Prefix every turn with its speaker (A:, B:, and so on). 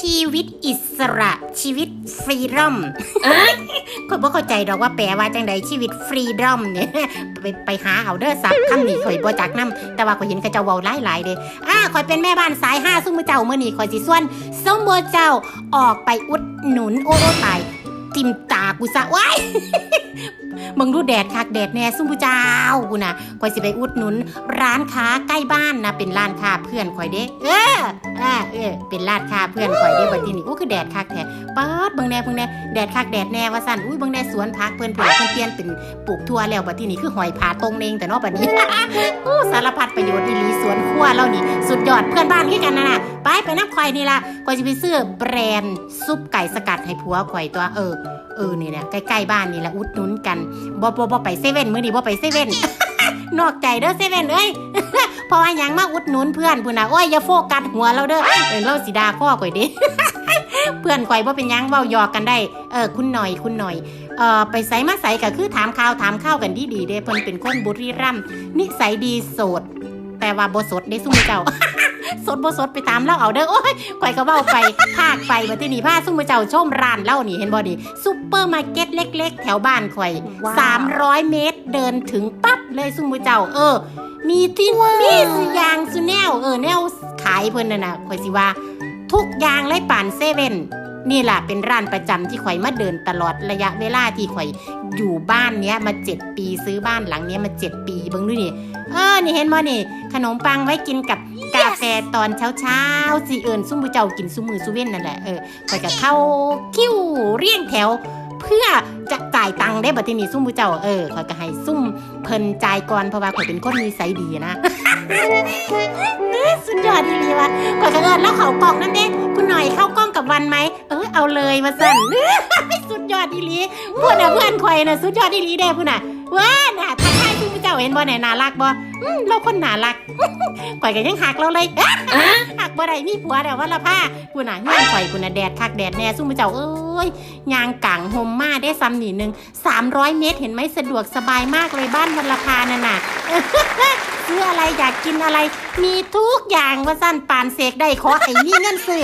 A: ชีวิตอิสระชีวิตฟรีดอมคนบ่เข้าใจดอกว่าแปลว่าจังใดชีวิตฟรีดอมเนี่ยไปไปหาเอาเด้อซับคำนี้ข่อยบ่จักนํแต่ว่าข่อยเห็นเขาเจ้าเว้าหลายๆเด้อ่าข่อยเป็นแม่บ้านสายห้าซุ่มอเจ้ามื้อนี้ข่อยสิส่วนส้มโบเจ้าออกไปอุดหนุนโอ้โอ้ตายติ่มตากูซะว้ายมึงดูแดดคักแดดแน่ซุ่มผู้เจ้ากูนะข่อยสิไปอุดหนุน ร้านค้าใกล้บ้านนะเป็นร้านค้าเพื่อนข่อยเด้ เอออ่าเออ เป็นร้านค้าเพื่อนข่อยเด้บัดนี้อู้คือแดดคักแท้ป๊าดบิ่งแน่บิ่งแน่แดดคักแดดแน่ว่าซั่นอุ้ยบิ่งแน่สวนผักเพิ่อนเพิ่นเพิ่อนเปลี่ยนเป็นปลูกทั่วแล้วบัดนี้คือหอยผาตรงเองแต่นาะบัดนี้อู้สารพัดประโยชน์อีหลีสวนครัวเรานี่สุดยอดเพื่อนบ้านคือกันนะน่ะ ไปไปน้ำข่อยนี่ล่ะข่อยสิไปซื้อแบรนด์ซุปไก่สกัดให้ผัวข่อยตัวเออเออนี่เนี่ยใกล้ๆบ้านนี่แหละอุดหนุนกันบ่บ่บ่ไปเซเว่นมื้อนี้บ่ไปเซเว่นนอกใจเด้อเซเว่นเอ้ยเพราะว่าหยังมาอุดหนุนเพื่อนพุ่นน่ะโอ้ยอย่าโฟกัสหัวเราเด้อเออเราสิดาข้อข่อยเด้เพื่อนข่อยบ่เป็นยังเว้าหยอกกันได้ เออคุณหน่อยคุณหน่อย เออไปไสมาไสก็คือถามข่าวถามข้าวกันดีๆเด้เพิ่นเป็นคนบุรีรัมย์นิสัยดีโสด แต่ว่าบ่สดได้ซุ่มเจ้า สดบ่สดไปตามเล่าเอาเด้อโอ้ยข่อยก็เว้าไปภาคไปบัดทีนี้พาซุ่มอเจ้าชมร้านเล่านี่เห็นบ่ดิซุปเปอร์มาร์เก็ตเล็ก ๆ แถวบ้านข่อย
B: ว้าว
A: 300 เมตรเดินถึงปั๊บเลยซุ่มอเจ้า เออ มีที่มีสุอยางสุแนวเออแนวขายเพิ่นน่ะนะข่อยสิว่า ทุกอย่างเลยป่านเซเว่น นี่แหละเป็นร้านประจำที่ข่อยมาเดินตลอดระยะเวลาที่ข่อยอยู่บ้านเนี้ยมาเจ็ดปีซื้อบ้านหลังเนี้ยมาเจ็ดปีเบิ่งดูนี่เออนี่เห็นบ่นี่ ขนมปังไว้กินกับกาแฟตอนเช้าเช้าสิเอิญซุ่มผู้เจ้ากินซุมือซุเว้นนั่นแหละเออข่อยก็เข้าคิ้วเรียงแถว เพื่อจะจ่ายตังค์ได้บัดทีนี้ซุ่มผู้เจ้าเออข่อยก็ให้ซุ่มเพิ่นจ่ายก่อนเพราะว่าข่อยเป็นคนมีไซดีนะสุดยอดดีเลยว่ะข่อยก็เอิญแล้วเขากล่องนั่นเด้คุณหน่อยเข้ากอง กับวันไหม เออเอาเลยมาสั่นสุดยอดดีลีเพื่อนน่ะเพื่อนข่อยนะสุดยอดดีลีเด้พุ่นน่ะว้าน่ะทักทายซุ่มผู้เจ้าเห็นบ่ไหนน่ารักบ่อเราคนน่ารักข่อยก็ยังหักเราเลยหักบ่ได้มีผัวแต่ว่าละผ้ากูน่ะเงี้ยข่อยกูน่ะแดดคักแดดแน่สู้มเจ้าเอ้ยยางกลางโฮมมาได้ซ้ำหนีหนึ่ง300เมตรเห็นไหมสะดวกสบายมากเลยบ้านวันละพานั่นน่ะซื้ออะไรอยากกินอะไร มีทุกอย่างว่าสั้นปานเสกได้ขอให้มีเงินซื้อ